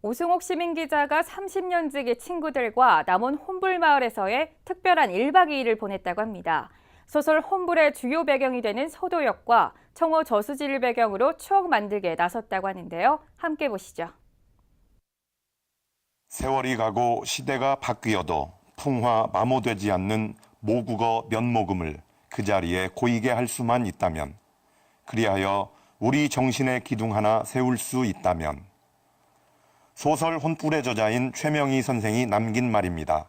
오승옥 시민 기자가 30년 지기 친구들과 남원 혼불 마을에서의 특별한 1박 2일을 보냈다고 합니다. 소설 혼불의 주요 배경이 되는 서도역과 청호 저수지를 배경으로 추억 만들기에 나섰다고 하는데요. 함께 보시죠. 세월이 가고 시대가 바뀌어도 풍화 마모되지 않는 모국어 면모금을 그 자리에 고이게 할 수만 있다면 그리하여 우리 정신의 기둥 하나 세울 수 있다면 소설 혼불의 저자인 최명희 선생이 남긴 말입니다.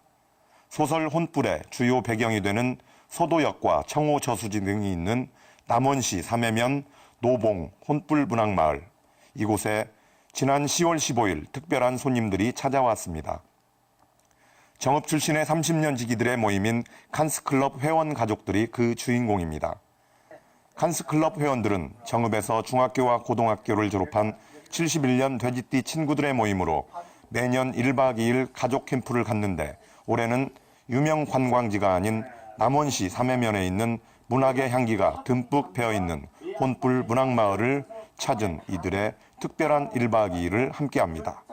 소설 혼불의 주요 배경이 되는 소도역과 청호 저수지 등이 있는 남원시 삼해면 노봉 혼불 문학마을 이곳에 지난 10월 15일 특별한 손님들이 찾아왔습니다. 정읍 출신의 30년 지기들의 모임인 칸스클럽 회원 가족들이 그 주인공입니다. 칸스클럽 회원들은 정읍에서 중학교와 고등학교를 졸업한 71년 돼지띠 친구들의 모임으로 매년 1박 2일 가족 캠프를 갖는데 올해는 유명 관광지가 아닌 남원시 삼해면에 있는 문학의 향기가 듬뿍 배어있는 혼불 문학마을을 찾은 이들의 특별한 1박 2일을 함께합니다.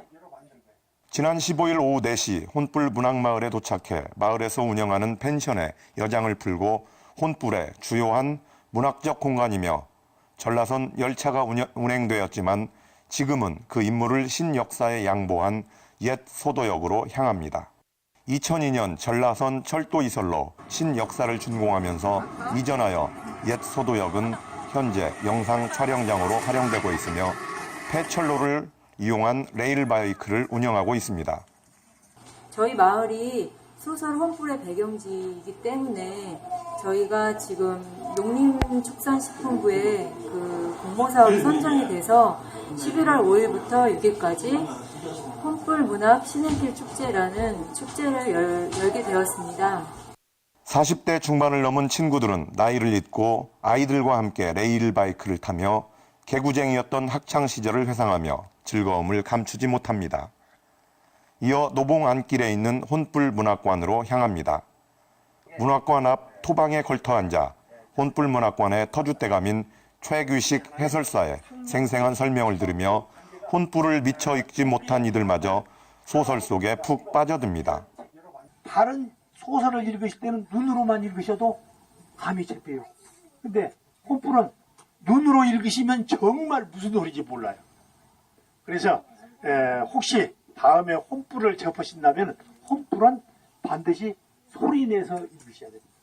지난 15일 오후 4시 혼불 문학마을에 도착해 마을에서 운영하는 펜션에 여장을 풀고 혼불의 주요한 문학적 공간이며 전라선 열차가 운행되었지만 지금은 그 임무를 신역사에 양보한 옛 소도역으로 향합니다. 2002년 전라선 철도 이설로 신역사를 준공하면서 이전하여 옛 소도역은 현재 영상 촬영장으로 활용되고 있으며 폐철로를 이용한 레일바이크를 운영하고 있습니다. 저희 마을이 소설 혼불의 배경지이기 때문에 저희가 지금 농림축산식품부에 그 공모사업이 선정이 돼서 11월 5일부터 6일까지 혼불 문학 신행길 축제라는 축제를 열, 열게 되었습니다. 40대 중반을 넘은 친구들은 나이를 잊고 아이들과 함께 레일 바이크를 타며 개구쟁이였던 학창 시절을 회상하며 즐거움을 감추지 못합니다. 이어 노봉 안길에 있는 혼불 문학관으로 향합니다. 문학관 앞 토방에 걸터 앉아 혼불 문학관의 터줏대감인 최규식 해설사의 생생한 설명을 들으며 혼불을 미처 읽지 못한 이들마저 소설 속에 푹 빠져듭니다. 다른 소설을 읽으실 때는 눈으로만 읽으셔도 감이 잡혀요. 근데 혼불은 눈으로 읽으시면 정말 무슨 노래인지 몰라요. 그래서 에, 혹시 다음에 혼불을 접하신다면 혼불은 반드시 소리 내서 읽으셔야 됩니다.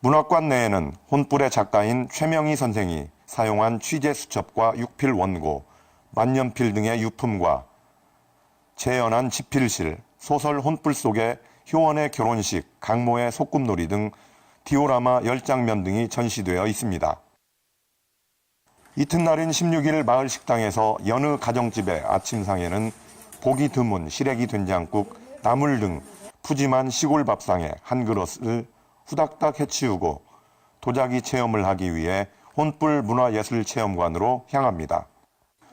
문학관 내에는 혼불의 작가인 최명희 선생이 사용한 취재 수첩과 육필 원고, 만년필 등의 유품과 재현한 지필실, 소설 혼불 속의 효원의 결혼식, 강모의 소꿉놀이 등 디오라마 10장면 등이 전시되어 있습니다. 이튿날인 16일 마을 식당에서 여느 가정집의 아침상에는 보기 드문 시래기 된장국, 나물 등 푸짐한 시골 밥상에 한 그릇을 후닥닥 해치우고 도자기 체험을 하기 위해 혼불 문화예술체험관으로 향합니다.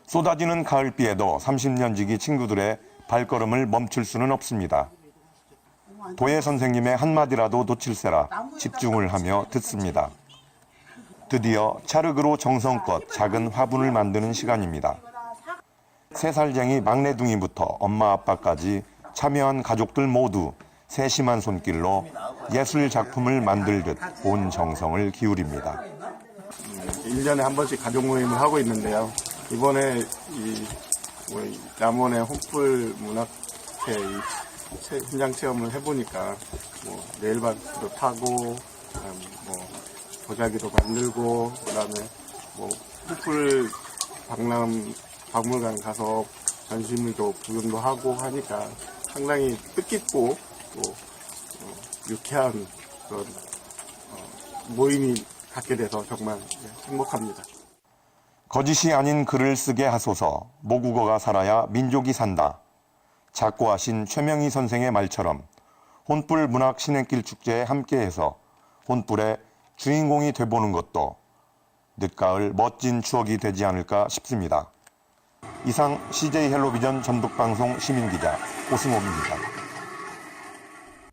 쏟아지는 가을비에도 30년 지기 친구들의 발걸음을 멈출 수는 없습니다. 도예 선생님의 한마디라도 놓칠세라 집중을 하며 듣습니다. 드디어 차르그로 정성껏 작은 화분을 만드는 시간입니다. 세 살쟁이 막내둥이부터 엄마 아빠까지 참여한 가족들 모두 세심한 손길로 예술 작품을 만들 듯 온 정성을 기울입니다. 1년에 한 번씩 가족 모임을 하고 있는데요. 이번에 이, 뭐, 이 남원의 혼풀 문학회 현장 체험을 해보니까 뭐 레일바이크도 타고 뭐 도자기도 만들고 그다음에 뭐 혼풀 박람 박물관 가서 전시물도 구경도 하고 하니까 상당히 뜻깊고 또 어, 유쾌한 그런 어, 모임이 갖게 돼서 정말 예, 행복합니다. 거짓이 아닌 글을 쓰게 하소서 모국어가 살아야 민족이 산다. 작고하신 최명희 선생의 말처럼 혼불 문학 신행길 축제에 함께해서 혼불의 주인공이 돼보는 것도 늦가을 멋진 추억이 되지 않을까 싶습니다. 이상 CJ 헬로비전 전북방송 시민기자 오승옥입니다.